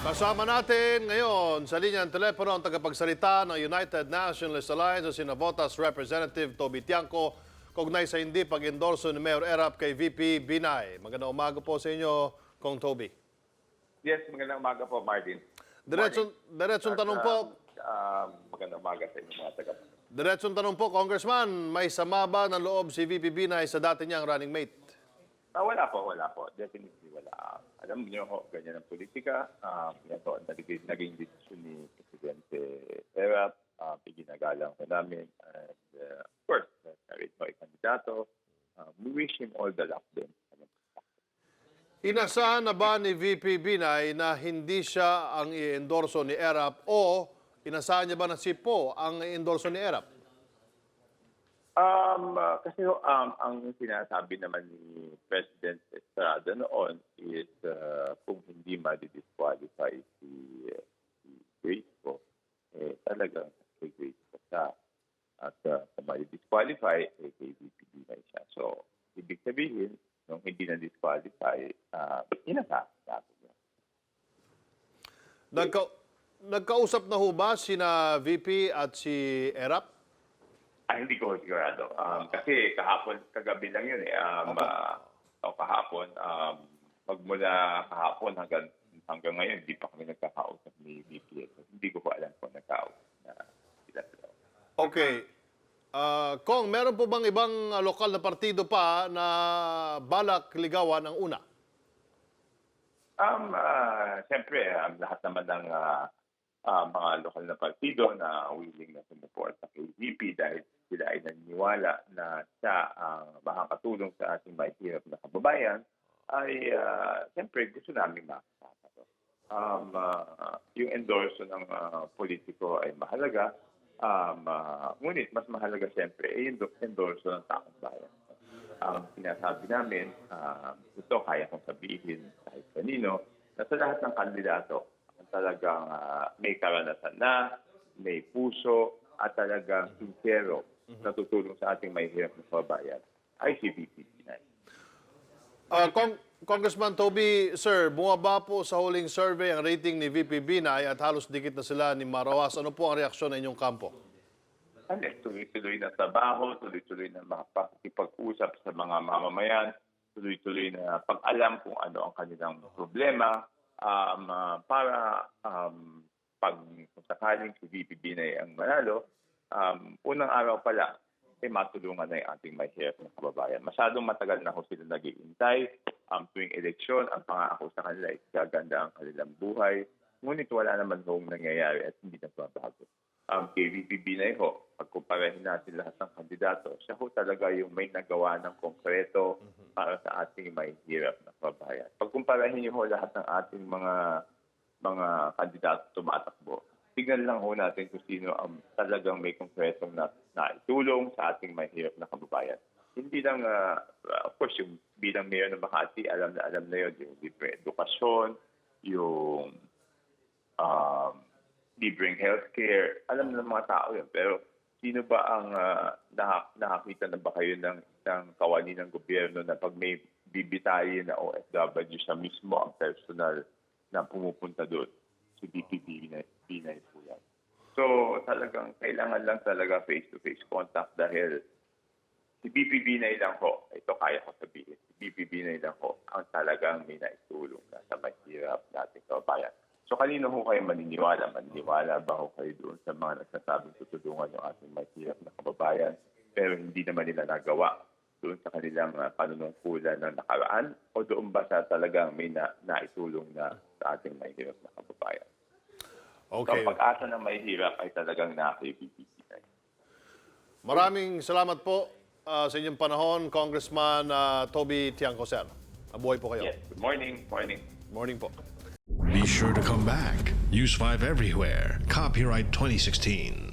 Kasama natin ngayon sa linya ng telepono ang tagapagsalita ng United Nationalist Alliance, si Navotas Representative Toby Tiangco, kaugnay sa hindi pag-endorso ni Mayor Erap kay VP Binay. Magandang umaga po sa inyo, Kong Toby. Yes, magandang umaga po, Martin. Diretsong, diretsong tanong po, Uh, magandang umaga sa inyo mga taga diretsong tanong po, Congressman, may sama ba ng loob si VP Binay sa dati niyang running mate? Ah, wala po, wala po. Definitely wala. Ah, alam niyo ho, ganyan ang politika. Uh, yan po, ang naging, naging desisyon ni Presidente Erap. Uh, iginagalang ko namin. And uh, of course, kahit mo kandidato, uh, we wish him all the luck din. Inasahan na ba ni VP Binay na hindi siya ang i-endorso ni Erap o inasahan niya ba na si Po ang i-endorso ni Erap? Um, uh, kasi um, ang sinasabi naman ni President Estrada noon is uh, kung hindi ma-disqualify si, uh, si Grace po, eh, talagang kay Grace po siya. At uh, kung ma-disqualify, eh, kay VPD na siya. So, ibig sabihin, nung hindi na-disqualify, uh, inasahan natin yun. Nagka, nagkausap na ho ba sina VP at si Erap? Ah, hindi ko sigurado. Um, kasi kahapon, kagabi lang yun eh. Um, ah, o kahapon, um, magmula kahapon hanggang hanggang ngayon, hindi pa kami nagkakausap ni VP. So, hindi ko po alam kung nagkausap na sila sila. Okay. Ah, Kong, meron po bang ibang ah, lokal na partido pa na balak ligawan ang una? Um, ah, Siyempre, um, lahat naman ng ah, ah, mga lokal na partido na willing na sumuporta kay VP dahil sila ay naniniwala na siya ang makakatulong sa ating mahihirap na kababayan, ay uh, siyempre gusto namin makasama. to. Um, ah, yung endorso ng ah, politiko ay mahalaga, um, ah, ngunit mas mahalaga siyempre ay yung endorso ng taong bayan ang sinasabi namin, uh, ito kaya kong sabihin kahit kanino, na sa lahat ng kandidato, ang talagang ah, may karanasan na, may puso, at talagang sincero na tutulong sa ating mahihirap na kababayan ay si VP Pinay. Ah, Kong, Congressman Toby, sir, bumaba po sa huling survey ang rating ni VP Binay at halos dikit na sila ni Marawas. Ano po ang reaksyon ng inyong kampo? Ano, tuloy-tuloy na trabaho, tuloy-tuloy na makapag-usap sa mga mamamayan, tuloy-tuloy na pag-alam kung ano ang kanilang problema um, ah, para um, pag kung sakaling si VP Binay ang manalo, um, unang araw pala, eh matulungan na yung ating mahirap na kababayan. Masyadong matagal na ho sila naghihintay. Um, tuwing eleksyon, ang pangako sa kanila ay gaganda ang kanilang buhay. Ngunit wala naman hong nangyayari at hindi nagbabago um, kay VP Binay ho, pagkumparahin natin lahat ng kandidato, siya ho talaga yung may nagawa ng konkreto para sa ating may hirap na kababayan. Pagkumparahin niyo ho lahat ng ating mga mga kandidato tumatakbo, tignan lang ho natin kung sino ang talagang may konkretong na, naitulong sa ating may hirap na kababayan. Hindi lang, ah, of course, yung bilang mayor ng Makati, alam na alam na yun, yung libre edukasyon, yung um, libreng healthcare. Alam na ng mga tao yun. Pero sino ba ang ah, nakak- nakakita na ba kayo ng, ng kawani ng gobyerno na pag may bibitayin na OFW siya mismo ang personal na pumupunta doon? Si DPD Pinay, Pinay po yan. So talagang kailangan lang talaga face-to-face contact dahil si BPB na lang ho, ito kaya ko sabihin, si BPB na lang ho ang talagang may naitulong na sa mahirap nating kababayan. So kanino ho kayo maniniwala? Maniniwala ba ho kayo doon sa mga nagsasabing tutulungan yung ating mahirap na kababayan pero hindi naman nila nagawa doon sa kanilang uh, panunungkulan ng nakaraan o doon ba sa talagang may na, naitulong na sa ating mahirap na kababayan? So Okay. ang pag-asa ng mahirap ay talagang nasa na. Maraming salamat po ah, sa inyong panahon, Congressman ah, Toby Tiangco, sir. Mabuhay po kayo. Yes, good morning, morning. Morning po. Be sure to come back. Use 5 everywhere. Copyright 2016.